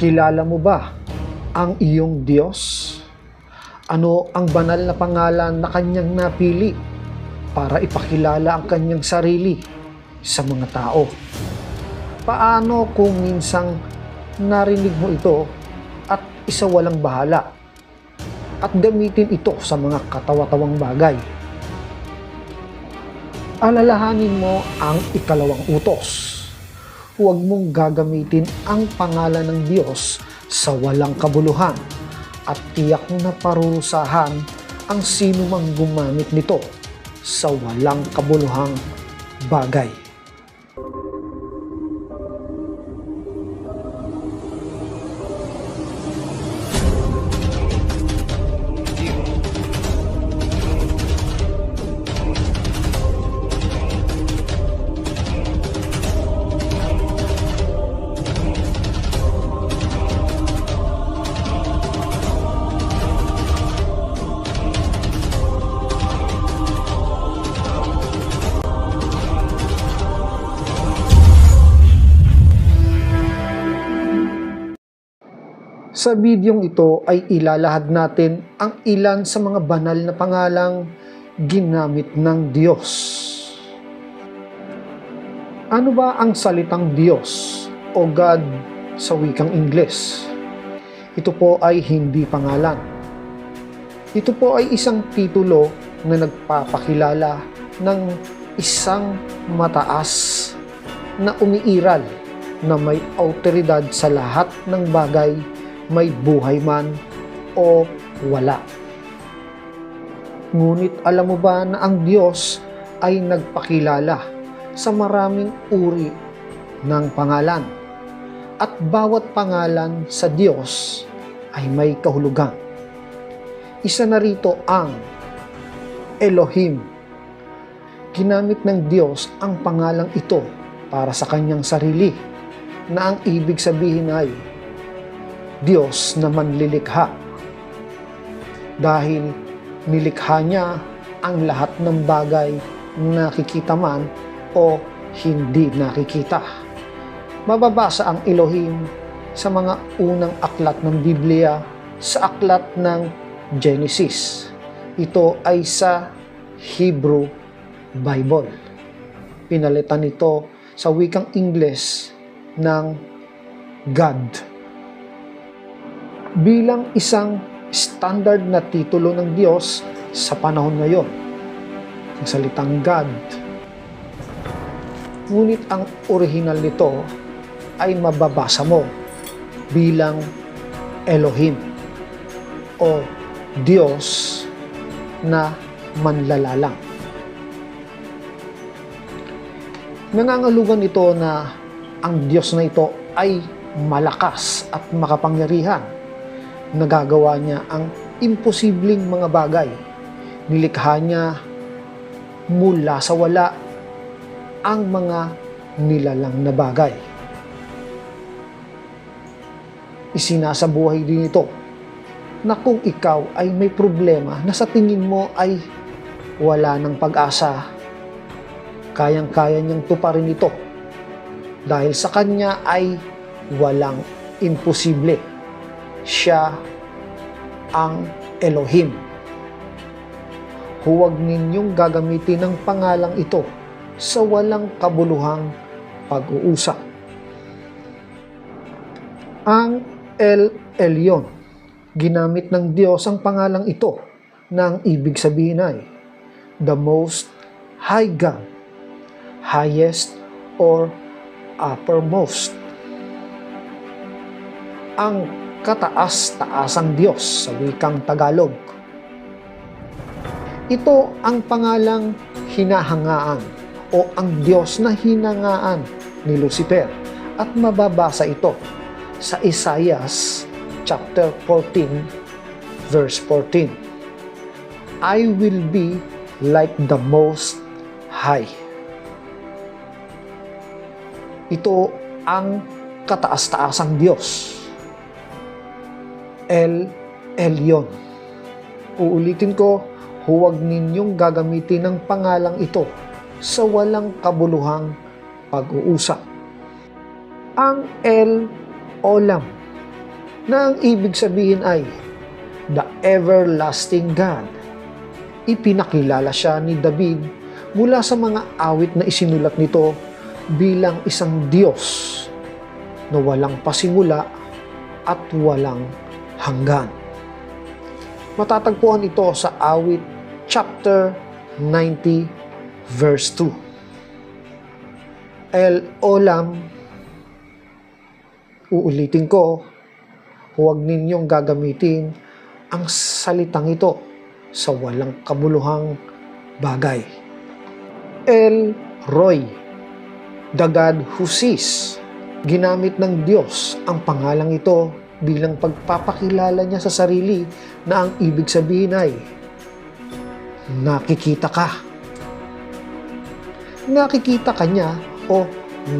Kilala mo ba ang iyong Diyos? Ano ang banal na pangalan na kanyang napili para ipakilala ang kanyang sarili sa mga tao? Paano kung minsang narinig mo ito at isa walang bahala at gamitin ito sa mga katawa-tawang bagay? Alalahanin mo ang ikalawang utos huwag mong gagamitin ang pangalan ng Diyos sa walang kabuluhan at tiyak na parurusahan ang sino mang gumamit nito sa walang kabuluhang bagay. Sa bidyong ito ay ilalahad natin ang ilan sa mga banal na pangalang ginamit ng Diyos. Ano ba ang salitang Diyos o God sa wikang Ingles? Ito po ay hindi pangalan. Ito po ay isang titulo na nagpapakilala ng isang mataas na umiiral na may autoridad sa lahat ng bagay may buhay man o wala. Ngunit alam mo ba na ang Diyos ay nagpakilala sa maraming uri ng pangalan at bawat pangalan sa Diyos ay may kahulugan. Isa na rito ang Elohim. Ginamit ng Diyos ang pangalang ito para sa kanyang sarili na ang ibig sabihin ay Diyos na manlilikha. Dahil nilikha niya ang lahat ng bagay na nakikita man o hindi nakikita. Mababasa ang Elohim sa mga unang aklat ng Biblia sa aklat ng Genesis. Ito ay sa Hebrew Bible. Pinalitan ito sa wikang Ingles ng God bilang isang standard na titulo ng Diyos sa panahon ngayon. Ang salitang God. Ngunit ang original nito ay mababasa mo bilang Elohim o Diyos na manlalalang. Nangangalugan ito na ang Diyos na ito ay malakas at makapangyarihan nagagawa niya ang imposibleng mga bagay. Nilikha niya mula sa wala ang mga nilalang na bagay. Isinasabuhay din ito na kung ikaw ay may problema na sa tingin mo ay wala ng pag-asa, kayang-kaya niyang tuparin ito dahil sa kanya ay walang imposible siya ang Elohim. Huwag ninyong gagamitin ang pangalang ito sa walang kabuluhang pag-uusap. Ang El Elyon, ginamit ng Diyos ang pangalang ito na ang ibig sabihin ay the most high God, highest or uppermost. Ang kataas-taasang Diyos sa wikang Tagalog. Ito ang pangalang hinahangaan o ang Diyos na hinangaan ni Lucifer at mababasa ito sa Isaiah chapter 14 verse 14. I will be like the most high. Ito ang kataas-taasang Diyos El Elyon. Uulitin ko, huwag ninyong gagamitin ang pangalang ito sa walang kabuluhang pag-uusap. Ang El Olam, na ang ibig sabihin ay the everlasting God. Ipinakilala siya ni David mula sa mga awit na isinulat nito bilang isang Diyos na walang pasimula at walang hanggan. Matatagpuan ito sa awit chapter 90 verse 2. El Olam, uulitin ko, huwag ninyong gagamitin ang salitang ito sa walang kabuluhang bagay. El Roy, the God who sees. Ginamit ng Diyos ang pangalang ito bilang pagpapakilala niya sa sarili na ang ibig sabihin ay nakikita ka. Nakikita ka niya o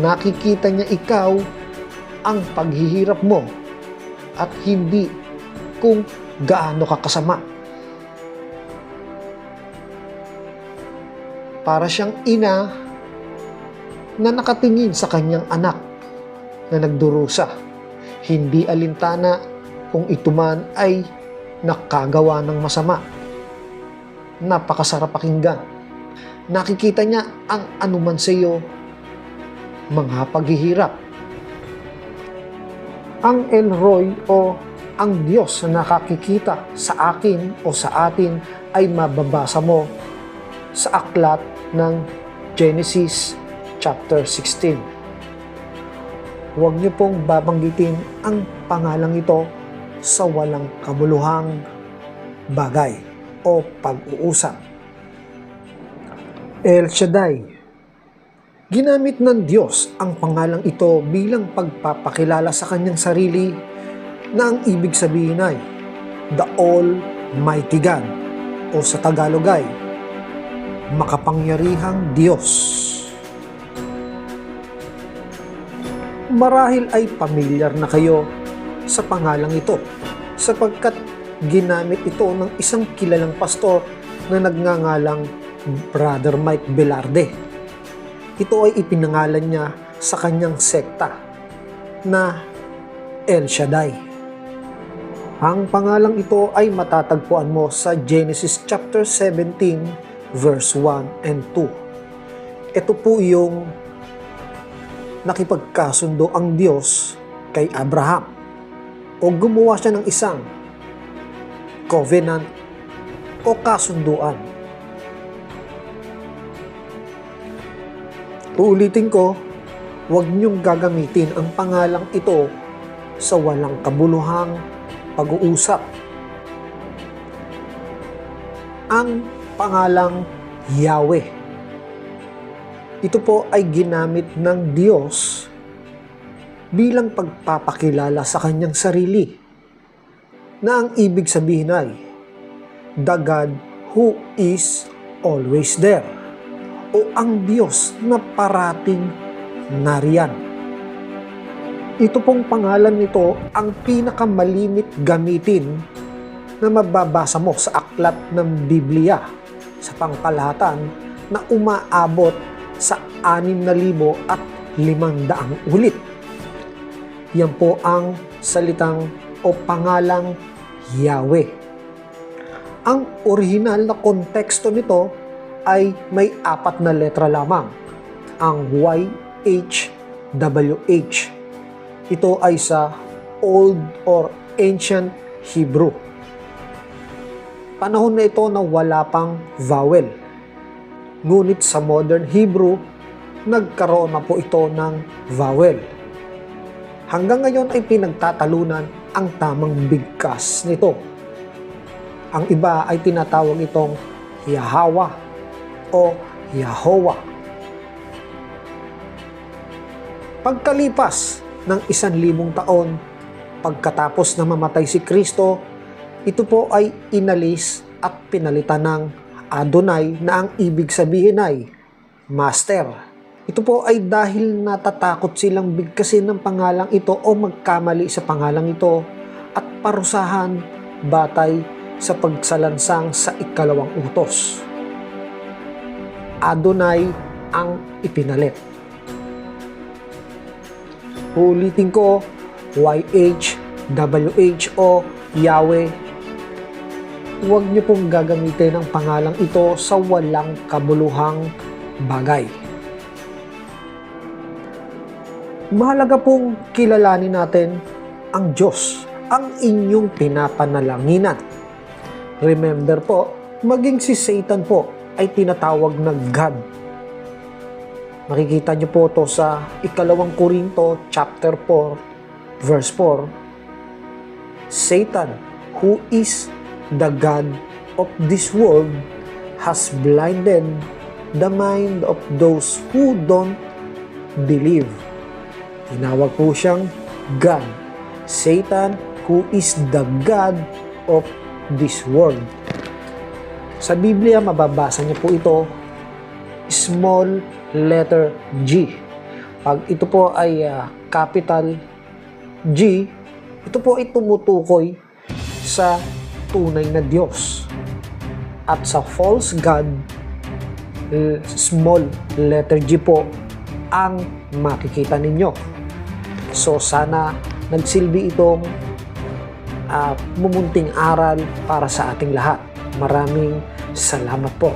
nakikita niya ikaw ang paghihirap mo at hindi kung gaano ka kasama. Para siyang ina na nakatingin sa kanyang anak na nagdurusa. Hindi alintana kung ito man ay nakagawa ng masama. Napakasarap pakinggan. Nakikita niya ang anuman sa iyo mga paghihirap. Ang Elroy o ang Diyos na nakakikita sa akin o sa atin ay mababasa mo sa aklat ng Genesis chapter 16. Huwag niyo pong babanggitin ang pangalang ito sa walang kabuluhang bagay o pag-uusap. El Shaddai Ginamit ng Diyos ang pangalang ito bilang pagpapakilala sa kanyang sarili na ang ibig sabihin ay The Almighty God o sa Tagalog ay makapangyarihang Diyos. Marahil ay pamilyar na kayo sa pangalang ito sapagkat ginamit ito ng isang kilalang pastor na nagngangalang Brother Mike Velarde. Ito ay ipinangalan niya sa kanyang sekta na El Shaddai. Ang pangalang ito ay matatagpuan mo sa Genesis chapter 17 verse 1 and 2. Ito po yung nakipagkasundo ang Diyos kay Abraham o gumawa siya ng isang covenant o kasunduan. Uulitin ko, huwag niyong gagamitin ang pangalang ito sa walang kabuluhang pag-uusap. Ang pangalang Yahweh. Ito po ay ginamit ng Diyos bilang pagpapakilala sa kanyang sarili na ang ibig sabihin ay the God who is always there o ang Diyos na parating nariyan. Ito pong pangalan nito ang pinakamalimit gamitin na mababasa mo sa aklat ng Biblia sa pangkalahatan na umaabot sa 6,000 at 500 ulit. Yan po ang salitang o pangalang Yahweh. Ang original na konteksto nito ay may apat na letra lamang, ang YHWH. Ito ay sa Old or Ancient Hebrew. Panahon na ito na wala pang vowel. Ngunit sa modern Hebrew, nagkaroon na po ito ng vowel. Hanggang ngayon ay pinagtatalunan ang tamang bigkas nito. Ang iba ay tinatawag itong Yahawa o Yahweh. Pagkalipas ng isan libong taon, pagkatapos na mamatay si Kristo, ito po ay inalis at pinalitan ng Adonai na ang ibig sabihin ay Master. Ito po ay dahil natatakot silang bigkasin ng pangalang ito o magkamali sa pangalang ito at parusahan batay sa pagsalansang sa ikalawang utos. Adonai ang ipinalit. Ulitin ko, YHWH. WHO, Yahweh. Huwag niyo pong gagamitin ang pangalang ito sa walang kabuluhang bagay. Mahalaga pong kilalanin natin ang Diyos, ang inyong pinapanalanginan. Remember po, maging si Satan po ay tinatawag na God. Makikita niyo po to sa ikalawang Korinto chapter 4 verse 4. Satan, who is the God of this world, has blinded the mind of those who don't believe. Tinawag po siyang God. Satan, who is the God of this world. Sa Biblia, mababasa niyo po ito, small letter G. Pag ito po ay ah, capital G, ito po ay tumutukoy sa tunay na Diyos. At sa false God, small letter G po ang makikita ninyo. So sana nagsilbi itong ah, mumunting aral para sa ating lahat. Maraming salamat po.